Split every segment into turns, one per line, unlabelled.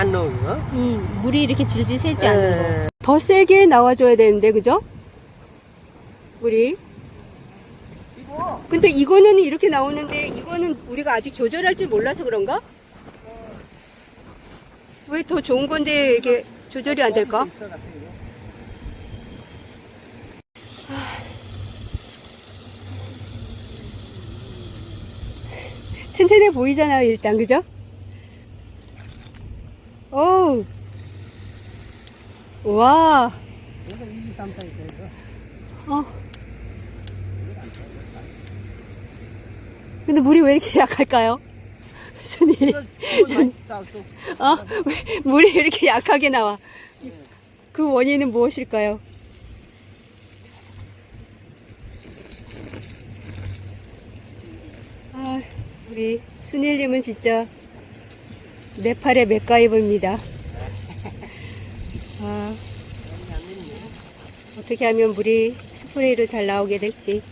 안 넣은 거.
음, 물이 이렇게 질질 새지 않는 거.
예.
더 세게 나와줘야 되는데, 그죠? 물이. 근데 이거는 이렇게 나오는데, 이거는 우리가 아직 조절할 줄 몰라서 그런가? 왜 더 좋은 건데 이게 조절이 안 될까? 튼튼해 보이잖아요, 일단, 그죠? 어우. 와.
이거 1, 2, 3, 4 있어, 이거.
어. 근데 물이 왜 이렇게 약할까요?
짜, 또.
어? 왜 물이 이렇게 약하게 나와? 그 원인은 무엇일까요? 아, 우리 순일님은 진짜 네팔의 맥가이버입니다. 아, 어떻게 하면 물이 스프레이로 잘 나오게 될지.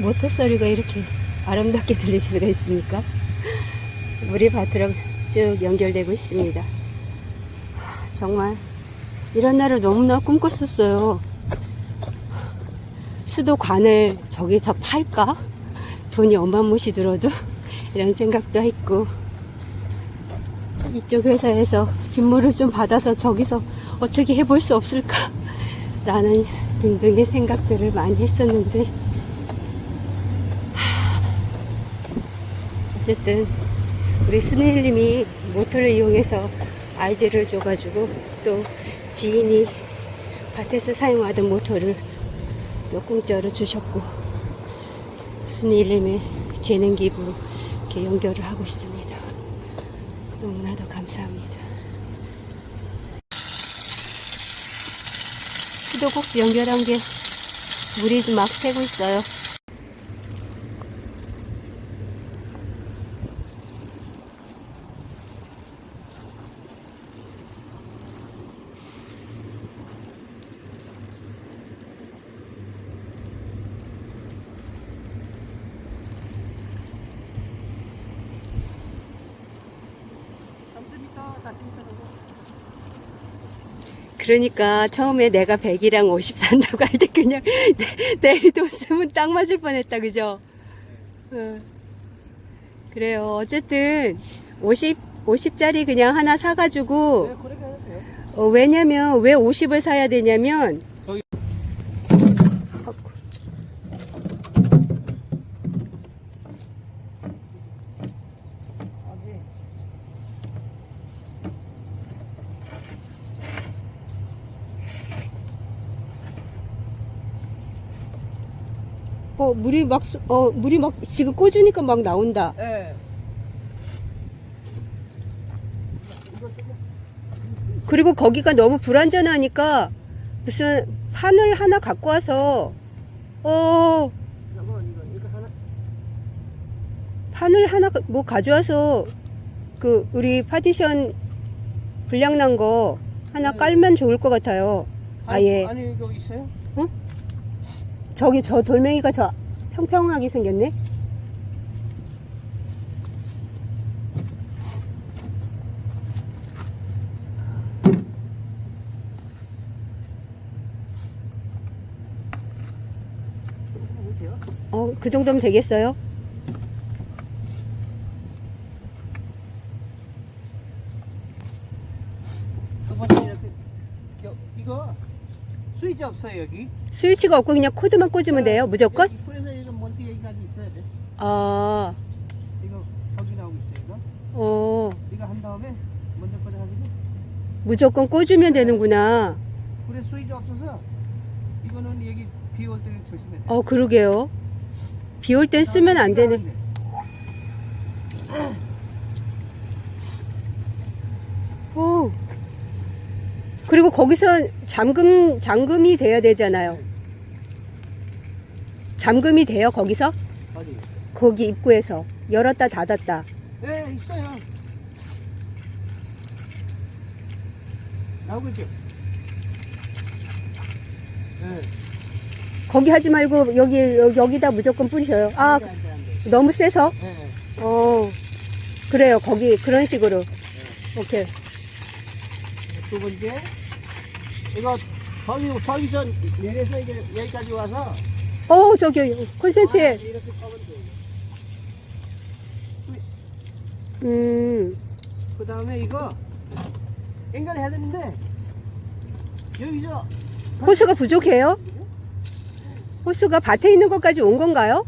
모터 소리가 이렇게 아름답게 들릴 수가 있습니까? 물이 밭으로 쭉 연결되고 있습니다. 하, 정말 이런 날을 너무나 꿈꿨었어요. 수도관을 저기서 팔까? 돈이 어마무시 들어도 이런 생각도 했고 이쪽 회사에서 빗물을 좀 받아서 저기서 어떻게 해볼 수 없을까? 라는 등등의 생각들을 많이 했었는데 어쨌든 우리 순일님이 모터를 이용해서 아이디어를 줘가지고 또 지인이 밭에서 사용하던 모터를 또 공짜로 주셨고 순일님의 재능 기부 이렇게 연결을 하고 있습니다. 너무나도 감사합니다. 수도꼭지 연결한 게 물이 막 새고 있어요. 그러니까 처음에 내가 100이랑 50 산다고 할 때 그냥 내, 내돈 쓰면 딱 맞을 뻔했다 그죠? 어. 그래요 어쨌든 50 50짜리 그냥 하나 사가지고
네.
어, 왜냐면 왜 50을 사야 되냐면
어
물이 막 수- 어 물이 막 지금 꽂으니까 막 나온다.
예.
그리고 거기가 너무 불안전하니까 무슨 판을 하나 갖고 와서 어. 판을 하나 가- 뭐 가져와서 그 우리 파티션 불량 난 거 하나
네.
깔면 좋을 것 같아요. 아예
아니, 이거 있어요?
저기 저 돌멩이가 저 평평하게 생겼네.
어,
그 정도면 되겠어요?
두 번째 이렇게. 여, 이거 스위치 없어요, 여기.
스위치가 없고 그냥 코드만 꽂으면 돼요, 무조건?
그래서 이거 먼저 여기까지 있어야 돼.
아,
이거 저기 나오고 있어요, 이거.
어,
이거 한 다음에 먼저 꽂아가지고.
무조건 꽂으면 되는구나.
그래 스위치 없어서 이거는 여기 비 올 때는 조심해.
어, 그러게요. 비 올 땐 쓰면 안 되네. 오. 그리고 거기서 잠금, 잠금이 돼야 되잖아요. 잠금이 돼요, 거기서?
어디?
거기 입구에서. 열었다 닫았다.
네, 있어요. 나오고 있죠? 네.
거기 하지 말고 여기, 여기 여기다 무조건 뿌리셔요. 아,
안 돼, 안 돼, 안 돼.
너무 세서?
예, 예.
어, 그래요. 거기, 그런 식으로. 오케이.
두 번째, 이거 저기, 저기 전 내려서 이제 여기까지 와서
어, 저기, 콘센트에.
아, 이렇게 꺼면 돼.
음,
그 다음에 이거 연결해야 되는데 여기서
호수가 부족해요? 호수가 밭에 있는 것까지 온 건가요?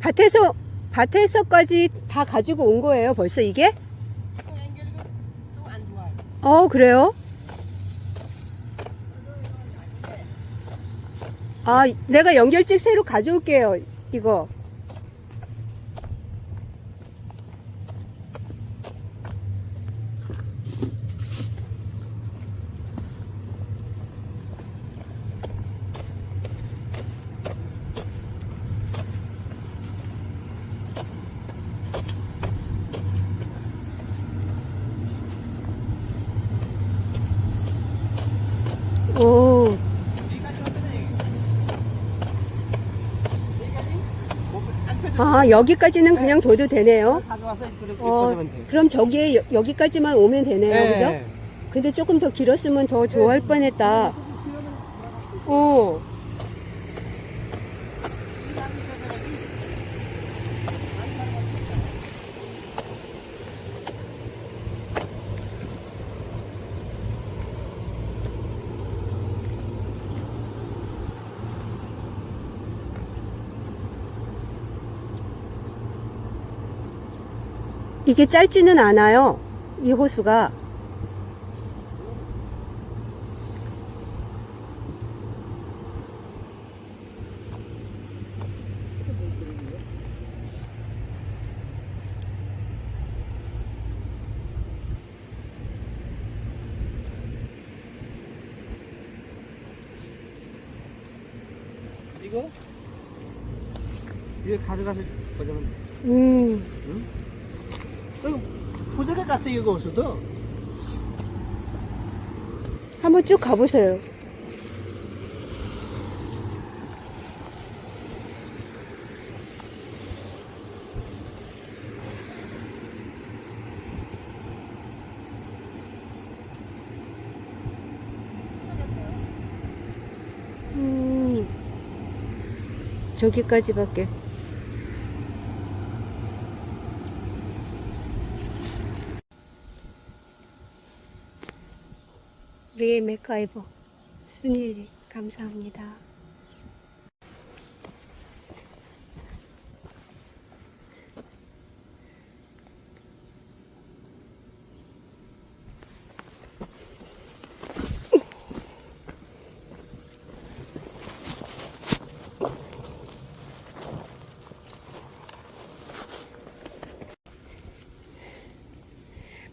밭에서, 밭에서까지 다 가지고 온 거예요, 벌써 이게? 어, 그래요? 아, 내가 연결책 새로 가져올게요, 이거. 오,
여기까지 왔더니 여기까지 안 펴져.
아, 여기까지는 그냥 둬도 되네요.
가져와서 그렇게
어,
꽂으면 돼요.
그럼 저기에 여, 여기까지만 오면 되네요,
예.
그죠? 근데 조금 더 길었으면 더 좋아할 뻔했다. 어. 이게 짧지는 않아요. 이 호수가.
이거 이거 가져가서 꽂으면 돼.
음,
어, 부족해 같아 이거 없어도
한번 쭉 가보세요. 음, 저기까지밖에. 리의 맥가이버 순일리 감사합니다.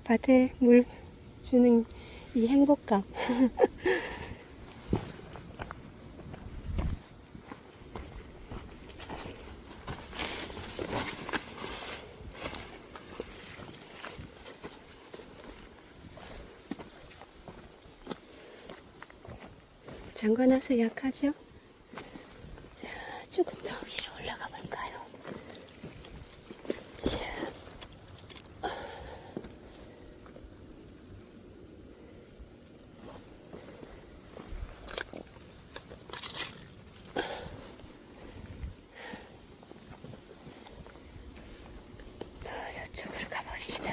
밭에 물 주는 이 행복감. 잠가놔서 약하죠? 자, 조금 더 위로 올라가 볼까요? 자. 더 저쪽으로 가봅시다.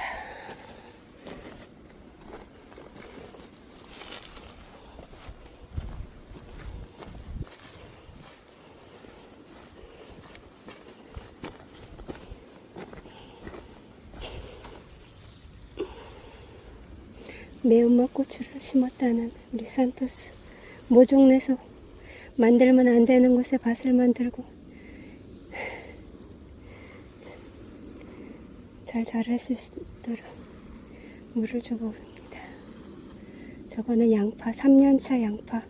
매운맛 고추를 심었다는 우리 산토스 모종내서 만들면 안 되는 곳에 밭을 만들고 잘 자랄 수 있도록 물을 주고 봅니다. 저거는 양파, 3년차 양파.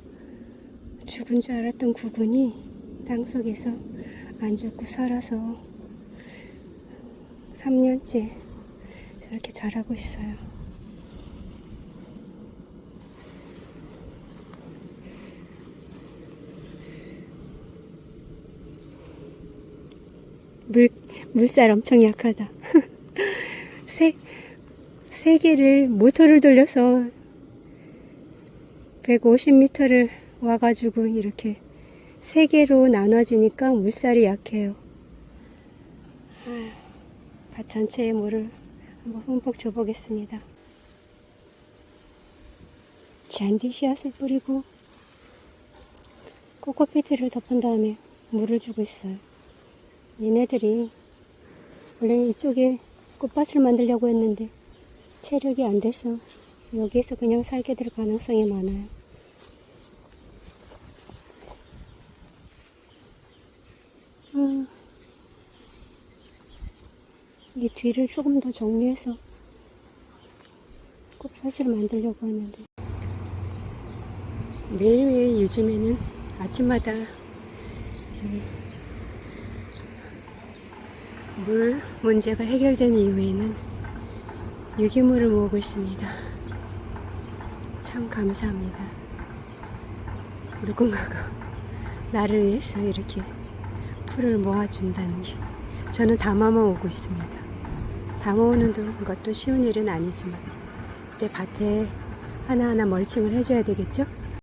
죽은 줄 알았던 구근이 땅속에서 안 죽고 살아서 3년째 저렇게 자라고 있어요. 물, 물살 엄청 약하다. 세, 세 개를 모터를 돌려서 150m를 와가지고 이렇게 세 개로 나눠지니까 물살이 약해요. 아, 밭 전체에 물을 한번 흠뻑 줘보겠습니다. 잔디 씨앗을 뿌리고 코코피트를 덮은 다음에 물을 주고 있어요. 얘네들이 원래 이쪽에 꽃밭을 만들려고 했는데 체력이 안 돼서 여기에서 그냥 살게 될 가능성이 많아요. 음, 이 뒤를 조금 더 정리해서 꽃밭을 만들려고 하는데 매일매일 요즘에는 아침마다 물 문제가 해결된 이후에는 유기물을 모으고 있습니다. 참 감사합니다. 누군가가 나를 위해서 이렇게 풀을 모아준다는 게 저는 담아만 오고 있습니다. 담아오는 것도 쉬운 일은 아니지만 내 밭에 하나하나 멀칭을 해줘야 되겠죠?